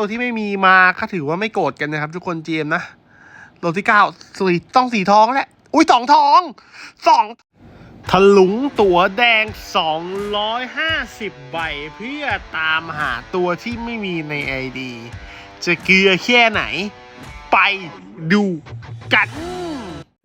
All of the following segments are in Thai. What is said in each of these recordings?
ตัวที่ไม่มีมาก็ถือว่าไม่โกรธกันนะครับ ทุกคนเจมนะตัวที่เก้าสีต้องสีทองแหละ อุ้ยสองทองสองถลุงตัวแดง 250 ใบ เพื่อตามหาตัวที่ไม่มีในไอดี จะเกลือแค่ไหน ไปดูกัน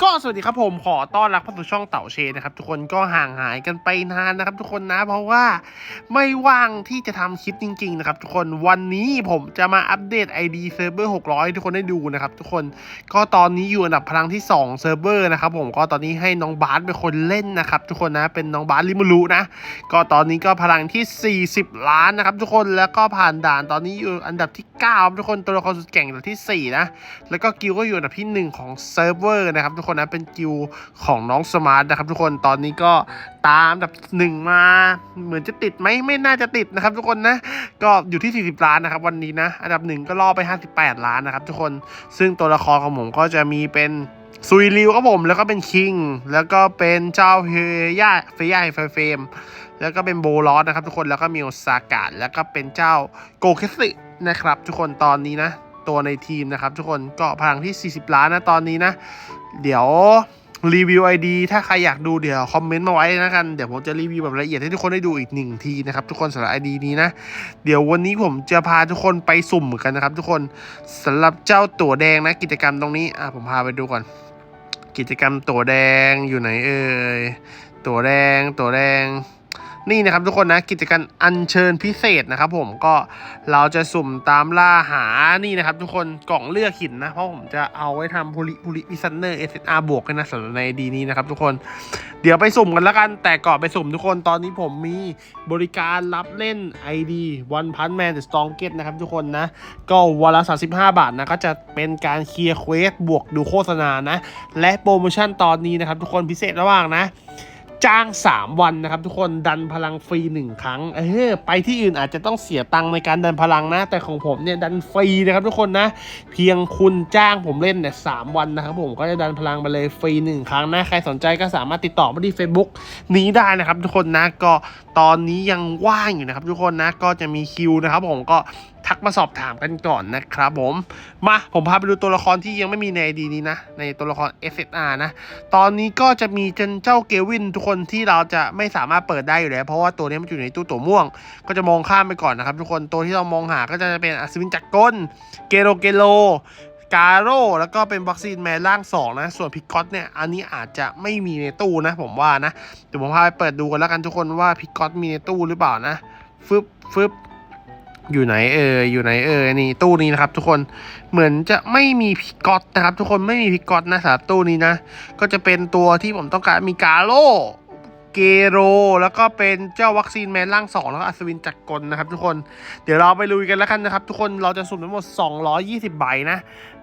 ก็สวัสดีครับผมขอต้อนรับเข้าสู่ช่องเต่าเชนนะครับทุกคนก็ห่างหายกันไปนานนะครับ ทุกคนนะเพราะว่าไม่ว่างที่จะทำคลิปจริง ๆ นะครับ ทุกคนวันนี้ผมจะมาอัปเดต ID เซิร์ฟเวอร์600 ทุกคนได้ดูนะครับ ทุกคนก็ตอนนี้อยู่อันดับพลังที่2เซิร์ฟเวอร์นะครับผมก็ตอนนี้ให้น้องบาสเป็นคนเล่นนะครับ ทุกคนนะเป็นน้องบาสลิมูรุนะก็ตอนนี้ก็พลังที่ 40 ล้านนะครับ ทุกคนแล้วก็ผ่านด่านตอนนี้อยู่อันดับที่9ทุกคนตัวละครสุดเก่งอันดับที่4นะแล้วก็กิลก็อยู่อันดับที่ 1 ของเซิร์ฟเวอร์นะครับทุกคนนะเป็นกิลของน้องสมาร์ทนะครับ ทุกคนตอนนี้ก็ตามอันดับ1มา เหมือนจะติดไหมไม่น่าจะติดนะครับ ทุกคนนะก็อยู่ที่ 40 ล้านนะครับ วันนี้นะ อันดับ1ก็ล่อไป 58 ล้านนะครับ ทุกคนซึ่งตัวละครของผมก็จะมีเป็นซุยริวครับผมแล้วก็เป็นคิง แล้วก็เป็นเจ้าเฮย่าเฟย่าไฟเฟม แล้วก็เป็นโบลอสนะครับ ทุกคนแล้วก็มีโอซากะแล้วก็เป็นเจ้าโกเคสึนะครับ ทุกคนตอนนี้นะ ตัวในทีมนะครับ ทุกคนก็พลังที่ 40 ล้านนะตอนนี้นะ เดี๋ยวรีวิว ID ถ้าใครอยากดูเดี๋ยวคอมเมนต์มาไว้นะกันเดี๋ยวผมจะรีวิวแบบละเอียดให้ทุกคนได้ดูอีกหนึ่งทีนะครับทุกคนสำหรับ ID นี้นะ เดี๋ยววันนี้ผมจะพาทุกคนไปสุ่มกันนะครับ ทุกคนสำหรับเจ้าตั๋วแดงนะกิจกรรมตรงนี้อะผมพาไปดูก่อน กิจกรรมตั๋วแดงอยู่ไหนเอ่ยตั๋วแดงตั๋วแดง นี่นะครับทุกคนนะกิจกรรมอัญเชิญพิเศษนะครับ ผมก็เราจะสุ่มตามล่าหานี่นะครับ ทุกคนกล่องเลือกหินนะเพราะผมจะเอาไว้ทำพูลิพูลิพิซันเนอร์เอสอาบวกกันนะสำหรับในดีนี้นะครับ ทุกคนเดี๋ยวไปสุ่มกันแล้วกันแต่ก่อนไปสุ่มทุกคนตอนนี้ผมมีบริการรับเล่น ID One Punch Man The Strongest นะครับทุกคนนะ ก็วันละ35 บาทนะก็จะเป็นการเคลียร์เควสบวกดูโฆษณานะ และโปรโมชั่นตอนนี้นะครับ ทุกคนพิเศษระหว่างนะ จ้าง 3 วันนะครับ ทุกคนดันพลังฟรี 1 ครั้ง เออไปที่อื่นอาจจะต้องเสียตังค์ในการดันพลังนะ แต่ของผมเนี่ยดันฟรีนะครับทุกคนนะ เพียงคุณจ้างผมเล่นเนี่ยสวันนะครับผมก็จะดันพลังไปเลยฟรี 1 ครั้งนะ ใครสนใจก็สามารถติดต่อมาที่ Facebook นี้ได้นะครับ ทุกคนนะก็ตอนนี้ยังว่างอยู่นะครับ ทุกคนนะก็จะมีคิวนะครับผมก็ ทักมาสอบถามกันก่อนนะครับผม มาผมพาไปดูตัวละครที่ยังไม่มีใน ID นี้นะ ในตัวละคร SSR นะ ตอนนี้ก็จะมีเจนเจ้าเกวินทุกคนที่เราจะไม่สามารถเปิดได้อยู่แล้ว เพราะว่าตัวนี้มันอยู่ในตู้ตัวม่วง ก็จะมองข้ามไปก่อนนะครับ ทุกคนตัวที่เรามองหาก็จะเป็นอัศวินจักรกลเกโรเกโลกาโร่แล้วก็เป็นวัคซีนแมนร่างสองนะ ส่วนพิกอตเนี่ย อันนี้อาจจะไม่มีในตู้นะ ผมว่านะ เดี๋ยวผมพาไปเปิดดูกันแล้วกันทุกคนว่าพิกกอตมีในตู้หรือเปล่านะ ฟึบฟึบ อยู่ไหนเอออยู่ไหนเออนี่ตู้นี้นะครับ ทุกคนเหมือนจะไม่มีพิกอตนะครับ ทุกคนไม่มีพิกอตนะสำหรับตู้นี้นะ ก็จะเป็นตัวที่ผมต้องการมีกาโร่เกโร แล้วก็เป็นเจ้าวัคซีนแมนร่างสองแล้วก็อัศวินจักรกลนะครับ ทุกคนเดี๋ยวเราไปลุยกันแล้วกันนะครับ ทุกคนเราจะสุ่มทั้งหมด 220 ใบนะ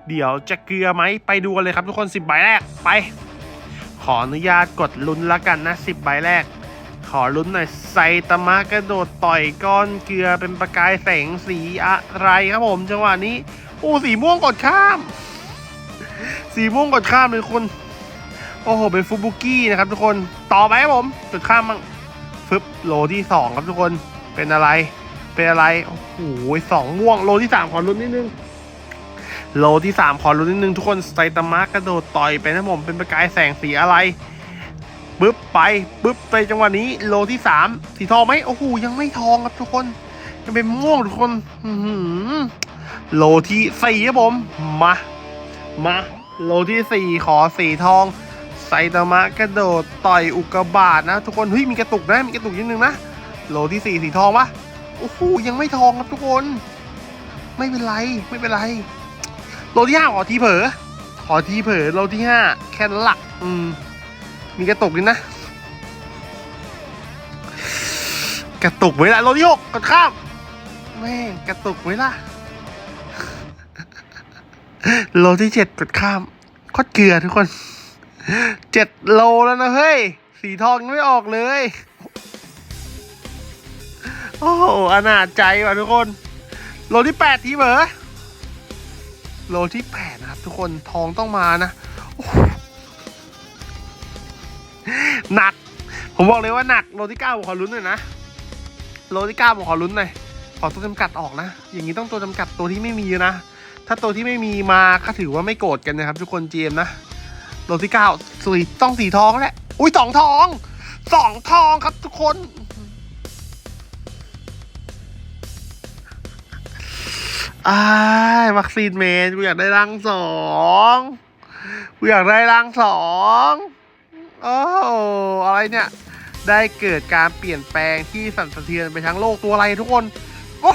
เดี๋ยวจะเกลือไหมไปดูกันเลยครับ ทุกคน 10 ใบแรกไป ขออนุญาตกดลุ้นแล้วกันนะ 10 ใบแรก ขอลุ้นหน่อยไซตามะกระโดดต่อยก้อนเกลือเป็นประกายแสงสีอะไรครับผม จังหวะนี้โอ้สีม่วงกดข้าม สีม่วงกดข้ามเลยคน โอ้โห เป็นฟูบุกี้นะครับทุกคนต่อไปครับผมกดข้ามมั่งฟึบโลที่สองครับทุกคนเป็นอะไร เป็นอะไรโอ้โหสองม่วงโลที่สามขอลุ้นนิดนึงโลที่สามขอลุ้นนิดนึงทุกคนไซตามะกระโดดต่อยไปนะผมเป็นประกายแสงสีอะไร ปึ๊บไปปึ๊บไปจังหวะนี้โลที่สามสีทองไหมโอ้โหยังไม่ทองครับทุกคนยังเป็นม่วงทุกคนโลที่สี่ครับผมมามาโลที่สี่ขอสีทองไซตามะกระโดดต่อยอุกกาบาตนะ ทุกคนเฮ้ยมีกระตุกนะมีกระตุกนิดนึงนะโลที่สี่สีทองปะโอ้โหยังไม่ทองครับทุกคน ไม่เป็นไรไม่เป็นไรโลที่ห้าขอทีเผลอขอทีเผลอโลที่ห้าแค่นั้นละอืม มีกระตุกนิดนะ กระตุกไว้ละโลที่หกกดข้ามแม่งกระตุกไว้ละโลที่เจ็ดกดข้ามโคตรเกลือทุกคนเจ็ดโลแล้วนะเฮ้ย สีทองยังไม่ออกเลย โอ้โหอนาจใจว่ะทุกคน โลที่แปดทีเหรอโลที่แปดนะครับทุกคนทองต้องมานะ โอ้โหนัก ผมบอกเลยว่าหนักโลที่เก้าผมขอลุ้นหน่อยนะโลที่เก้าผมขอลุ้นหน่อยขอตัวจำกัดออกนะ อย่างนี้ต้องตัวจำกัดตัวที่ไม่มีนะ ถ้าตัวที่ไม่มีมาก็ถือว่าไม่โกรธกันนะครับ ทุกคนเจมนะโลที่เก้าสีต้องสีทองแหละอุ้ยสองทองสองทองครับทุกคนอ้ายวัคซีนเมนกูอยากได้รังสองกูอยากได้รังสอง โอ้อะไรเนี่ย ได้เกิดการเปลี่ยนแปลงที่สั่นสะเทือนไปทั้งโลกตัวอะไรทุกคนโอ้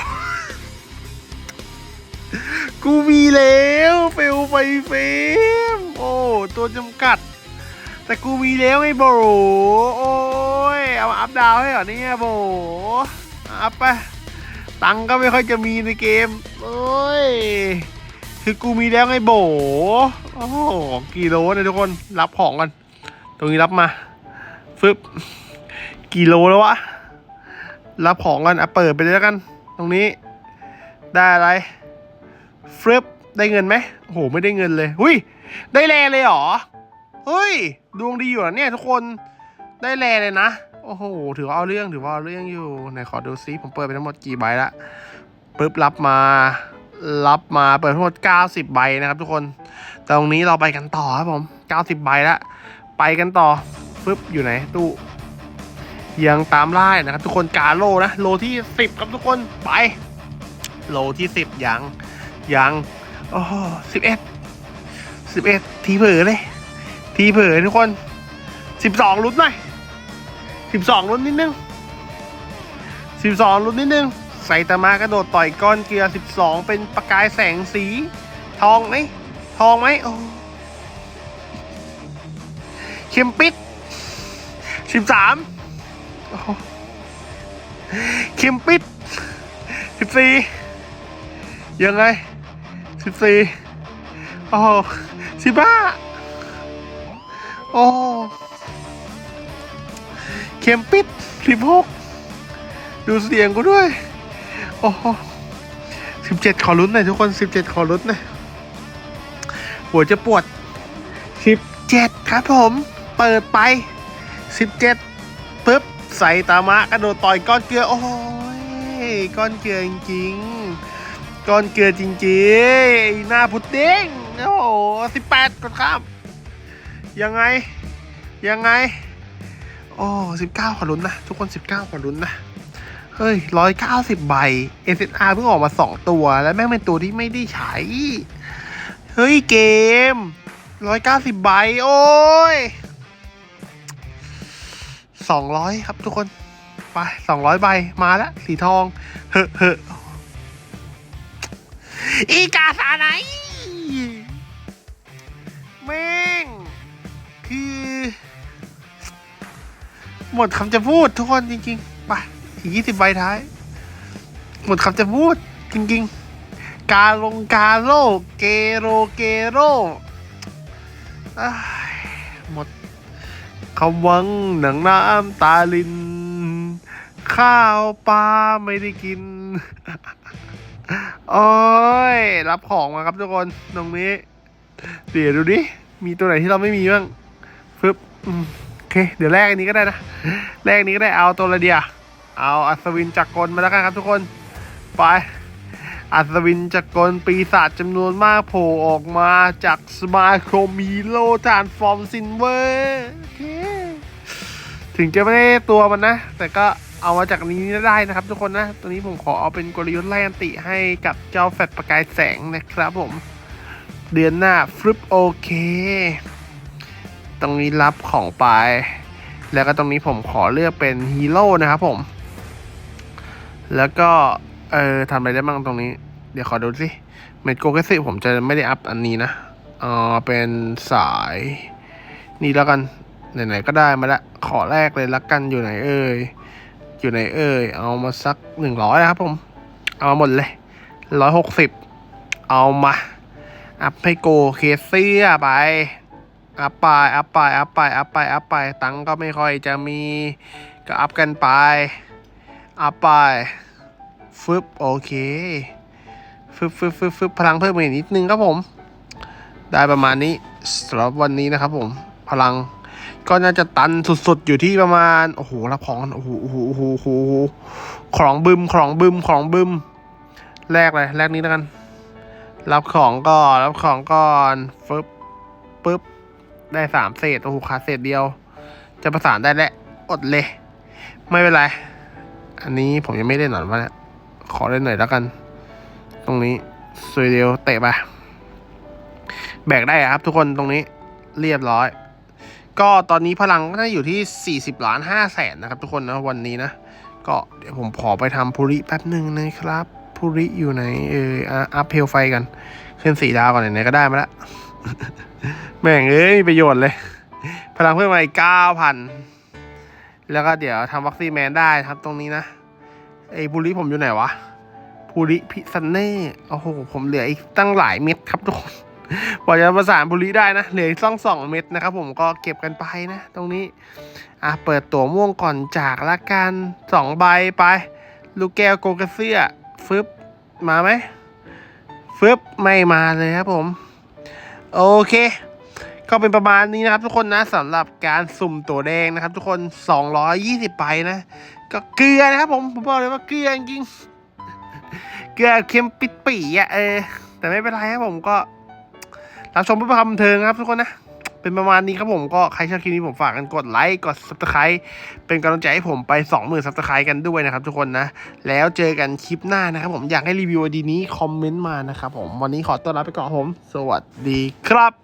กูมีแล้วเฟลไฟเฟมโอ้ตัวจำกัด แต่กูมีแล้วไอ้โบโอ้ยเอามาอัพดาวให้เหรอเนี่ยโบอัพไปตังก็ไม่ค่อยจะมีในเกมโอ้ยคือกูมีแล้วไงโบโอ้โหกี่โลเนี่ยทุกคนรับของกัน รงนี้รับมาฟึบกี่โลแล้ววะ รับของกันอะเปิดไปเลยแล้วกัน ตรงนี้ได้อะไรฟึบได้เงินไหมโอ้โหไม่ได้เงินเลยหุยได้แลเลยเหรอเฮ้ยดวงดีอยู่นะเนี่ยทุกคนได้แลเลยนะโอ้โห ถือว่าเอาเรื่องถือว่าเอาเรื่องอยู่ไหนขอดูซิผมเปิดไปทั้งหมดกี่ใบละปึ๊บรับมา รับมาเปิดทั้งหมด 90 ใบนะครับทุกคน ตรงนี้เราไปกันต่อครับผม 90 ใบละ ไปกันต่อปึ๊บอยู่ไหนตู้ยังตามไล่นะครับ ทุกคนกาโลนะโลที่ 10 ครับทุกคนไป โลที่ 10 ยังยังโอ้สิบเอ็ดสิบเอ็ดทีเผลอเลย ทีเผลอทุกคนสิบสองลุ้นหน่อยสิบสองลุ้นนิดนึงสิบสองลุ้นนิดนึงไซตามากระโดดต่อยก้อนเกลือสิบสองเป็นประกายแสงสี ทองไหมทองไหมโอ้ เข็มปิดสิบสามเข็มปิดสิบสี่ยังไงสิบสี่โอ้สิบห้าโอ้เข็มปิดสิบหกดูเสียงกูด้วย โอ้สิบเจ็ดขอลุ้นหน่อยทุกคนสิบเจ็ดขอลุ้นหน่อยหัวจะปวดสิบเจ็ดครับผม เปิดไปสิบเจ็ดปึ๊บใส่ตามะกระโดดต่อยก้อนเกลือโอ้ยก้อนเกลือจริงๆก้อนเกลือจริงๆหน้าพุดดิ้งโอ้โหสิบแปดกดข้ามยังไงยังไง โอ้สิบเก้าขอลุ้นนะ ทุกคนสิบเก้าขอลุ้นนะเฮ้ยร้อยเก้าสิบใบ SSR เพิ่งออกมาสองตัว แล้วแม่งเป็นตัวที่ไม่ได้ใช้ เฮ้ยเกมร้อยเก้าสิบใบ โอ้ย สองร้อยครับทุกคนไปสองร้อยใบมาแล้ว สีทอง เฮ้อเฮ้ออีกาสาไหนแม่ง คือ หมดคำจะพูดทุกคนจริงๆไปอีกยี่สิบใบท้าย หมดคำจะพูด จริง ๆ กาลงกาโลเกโรเกโรอ้าำวังหนังน้ำตาลิน ข้าวปลาไม่ได้กิน โอ้ย รับของมาครับทุกคน ตรงนี้ เดี๋ยวดูดิ มีตัวไหนที่เราไม่มีบ้างฟึบโอเค เดี๋ยวแรกอันนี้ก็ได้นะ แรกนี้ก็ได้เอาตัวละเดียเอาอัศวินจักรกลมาแล้วกันครับทุกคน ไป อัศวินจักรกลปีศาจจำนวนมากโผล่ออกมาจากสมาคมฮีโร่ทานฟอร์มซินเวอร์โอเค ถึงจะไม่ได้ตัวมันนะ แต่ก็เอามาจากนี้ได้นะครับทุกคนนะ ตัวนี้ผมขอเอาเป็นกลยุทธ์ไล่อันติให้กับเจ้าแฟดประกายแสงนะครับผม เดือนหน้าฟลิปโอเค ตรงนี้รับของไป แล้วก็ตรงนี้ผมขอเลือกเป็นฮีโร่นะครับผม แล้วก็ เออทำอะไรได้บ้างตรงนี้ เดี๋ยวขอดูสิเมดโกเกสิผมจะไม่ได้อัพอันนี้นะ เออเป็นสาย นี่แล้วกัน ไหนๆก็ได้มาละขอแรกเลยละกันอยู่ไหนเอ่ยอยู่ไหนเอ่ยเอามาสักหนึ่งร้อยนะครับผม เอามาหมดเลยร้อยหกสิบเอามา อัพให้โกเคเซียไปอัพไปอัพไปอัพไปอัพไปอัพไปตังก็ไม่ค่อยจะมีก็อัพกันไป อัพไปฟึบโอเคฟึบฟึบฟึบฟึบพลังเพิ่มอีกนิดนึงครับผม ได้ประมาณนี้สำหรับวันนี้นะครับผม พลัง ก็น่าจะตันสุดๆ อยู่ที่ประมาณ โอ้โหรับของโอ้โหโอ้โหโอ้โหโอ้โหของบึมของบึมของบึมแรกเลยแรกนี้แล้วกัน รับของก่อนรับของก่อนฟึบปึ๊บได้สามเศษโอ้โหขาดเศษเดียว จะประสานได้แล้วอดเลย ไม่เป็นไร อันนี้ผมยังไม่ได้หนอนวะเนี่ยขอเล่นหน่อยแล้วกัน ตรงนี้สวยเดียวเตะไปแบกได้ครับทุกคนตรงนี้เรียบร้อย ก็ตอนนี้พลังก็น่าอยู่ที่ 40 ล้าน5แสนนะครับทุกคนนะวันนี้นะ ก็เดี๋ยวผมขอไปทำภูริแป๊บหนึ่งนะครับภูริอยู่ไหนเอออัพเพลไฟกัน ขึ้นสีดาวก่อนไหนๆก็ได้มาล้วแม่งเอ้ยมีประโยชน์เลย พลังเพิ่มมาอีก9,000แล้วก็เดี๋ยวทำวัคซีนแมนได้ครับตรงนี้นะไอ้ภูริผมอยู่ไหนวะภูริพิซันเน่โอ้โหผมเหลืออีกตั้งหลายเม็ดครับทุกคน กว่าจะประสานบุรีได้นะ เหลืออีกสองสองเม็ดนะครับผมก็เก็บกันไปนะ ตรงนี้ อะ เปิดตัวม่วงก่อนจากละกันสองใบไป ลูกแก้วโกกาเซียฟึบมาไหมฟึบไม่มาเลยครับผม โอเค ก็เป็นประมาณนี้นะครับทุกคนนะสำหรับการสุ่มตัวแดงนะครับ ทุกคน 220ใบนะ ก็เกลือนะครับผม ผมบอกเลยว่าเกลือจริงเกลือเค็มปิดปีอะเออแต่ไม่เป็นไรครับผมก็ รับชมเพื่อความบันเทิงครับทุกคนนะ เป็นประมาณนี้ครับผมก็ใครชอบคลิปนี้ผมฝากกันกดไลค์กด subscribe เป็นกำลังใจให้ผมไป 20,000 subscribe กันด้วยนะครับทุกคนนะ แล้วเจอกันคลิปหน้านะครับผมอยากให้รีวิวดีนี้คอมเมนต์มานะครับผมวันนี้ขอต้อนรับไปก่อนผม สวัสดีครับ